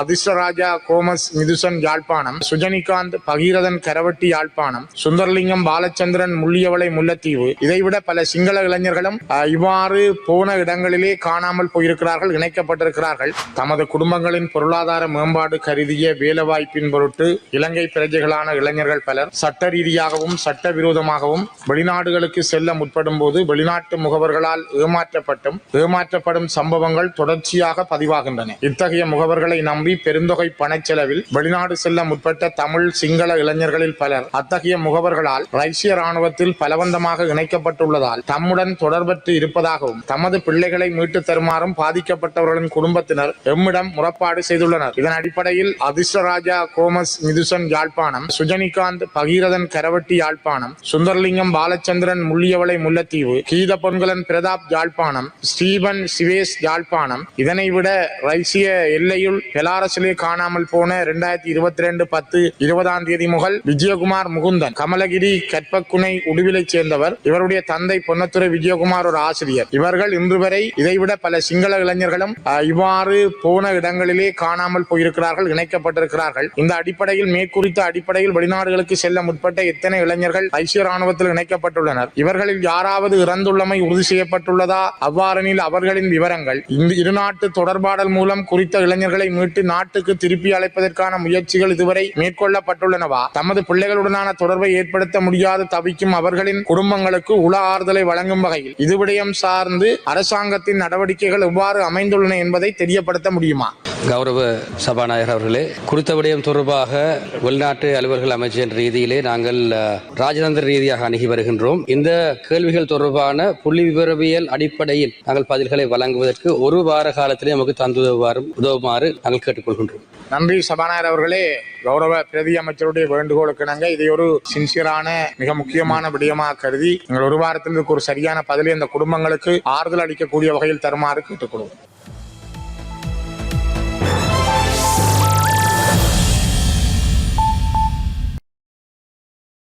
அதிர்ஷ்டராஜா கோமஸ் மிதுசன் யாழ்ப்பாணம் சுஜனிகாந்த் பகீரதன் கரவட்டி யாழ்ப்பாணம் சுந்தரலிங்கம் பாலச்சந்திரன் முள்ளியவளை முல்லத்தீவு. இதைவிட பல சிங்கள இளைஞர்களும் இவ்வாறு போன இடங்களிலே காணாமல் போயிருக்கிறார்கள் இணைக்கப்பட்டிருக்கிறார்கள். தமது குடும்பங்களின் பொருளாதார மேம்பாடு கருதிய வேலைவாய்ப்பின் பொருட்டு இலங்கை பிரஜைகளான இளைஞர்கள் பலர் சட்ட ரீதியாகவும் சட்டவிரோதமாகவும் வெளிநாடுகளுக்கு செல்ல முற்படும் போது வெளிநாட்டு முகவர்களால் ஏமாற்றப்பட்டும் ஏமாற்றப்படும் சம்பவங்கள் தொடர்ச்சியாக பதிவாகின்றன. இத்தகைய முகவர்களை நம்பி பெருந்தொகை பணச்செலவில் வெளிநாடு செல்ல முற்பட்ட தமிழ் சிங்கள இளைஞர்களில் பலர் அத்தகைய முகவர்களால் ரைசிய ராணுவத்தில் பலவந்தமாக இணைக்கப்பட்டுள்ளதால் தம்முடன் தொடர்பற்று இருப்பதாகவும் தமது பிள்ளைகளை மீட்டு தருமாறும் பாதிக்கப்பட்டவர்களின் குடும்பத்தினர் எம்மிடம் முறப்பாடு செய்துள்ளனர். இதன் அடிப்படையில் அதிர்ஷ்டராஜா கோமஸ் மிதுசன் யாழ்ப்பாணம் சுஜனிகாந்த் பகீரதன் கரவட்டி யாழ்ப்பாணம் சுந்தரலிங்கம் பாலச்சந்திரன் முள்ளியவளை முல்லத்தீவு கீத பொன்கலன் பிரதாப் யாழ்ப்பாணம் ஸ்டீபன் சிவேஸ் யாழ்ப்பாணம். இதனை விட ரைசிய எல்லையுள் அரசிலே காணாமல் போன இரண்டாயிரத்தி இருபத்தி ரெண்டு பத்து இருபதாம் தேதி முதல் விஜயகுமார் முகுந்தன் கமலகிரி கற்பக்குனை உடுவிலை சேர்ந்தவர். இவருடைய தந்தை பொன்னத்துறை விஜயகுமார் ஒரு ஆசிரியர். இவர்கள் இன்று வரை இதைவிட பல சிங்கள இளைஞர்களும் இவ்வாறு போன இடங்களிலே காணாமல் போயிருக்கிறார்கள் இணைக்கப்பட்டிருக்கிறார்கள். இந்த அடிப்படையில் மேற்குறித்த அடிப்படையில் வெளிநாடுகளுக்கு செல்ல முற்பட்ட எத்தனை இளைஞர்கள் ஐசிய ராணுவத்தில் இணைக்கப்பட்டுள்ளனர்? இவர்களில் யாராவது இறந்துள்ளமை உறுதி செய்யப்பட்டுள்ளதா? அவ்வாறெனில் அவர்களின் விவரங்கள். இந்த இருநாட்டு தொடர்பாடல் மூலம் குறித்த இளைஞர்களை மீட்டு நாட்டுக்கு திருப்பி அழைப்பதற்கான முயற்சிகள் இதுவரை மேற்கொள்ளப்பட்டுள்ளனவா? தமது பிள்ளைகளுடனான தொடர்பை ஏற்படுத்த முடியாது தவிக்கும் அவர்களின் குடும்பங்களுக்கு உள ஆறுதலை வழங்கும் வகையில் இது விடயம் சார்ந்து அரசாங்கத்தின் நடவடிக்கைகள் எவ்வாறு அமைந்துள்ளன என்பதை தெரியப்படுத்த முடியுமா? கௌரவ சபாநாயகர் அவர்களே குறித்த விடயம் தொடர்பாக வெளிநாட்டு அலுவலர்கள் அமைச்சர் ரீதியிலே நாங்கள் ராஜதந்திர ரீதியாக அணுகி வருகின்றோம். இந்த கேள்விகள் தொடர்பான புள்ளி விவரவியல் அடிப்படையில் நாங்கள் பதில்களை வழங்குவதற்கு ஒரு வார காலத்திலே நமக்கு தந்துதவுமாறு உதவுமாறு நாங்கள் கேட்டுக்கொள்கின்றோம். நன்றி சபாநாயகர் அவர்களே. கௌரவ பிரதி அமைச்சருடைய வேண்டுகோளுக்கு நாங்கள் இதை ஒரு சின்சியரான மிக முக்கியமான விடயமாக கருதி எங்கள் ஒரு வாரத்தில் ஒரு சரியான பதிலை இந்த குடும்பங்களுக்கு ஆறுதல் அளிக்கக்கூடிய வகையில் தருமாறு கேட்டுக்கொள்வோம்.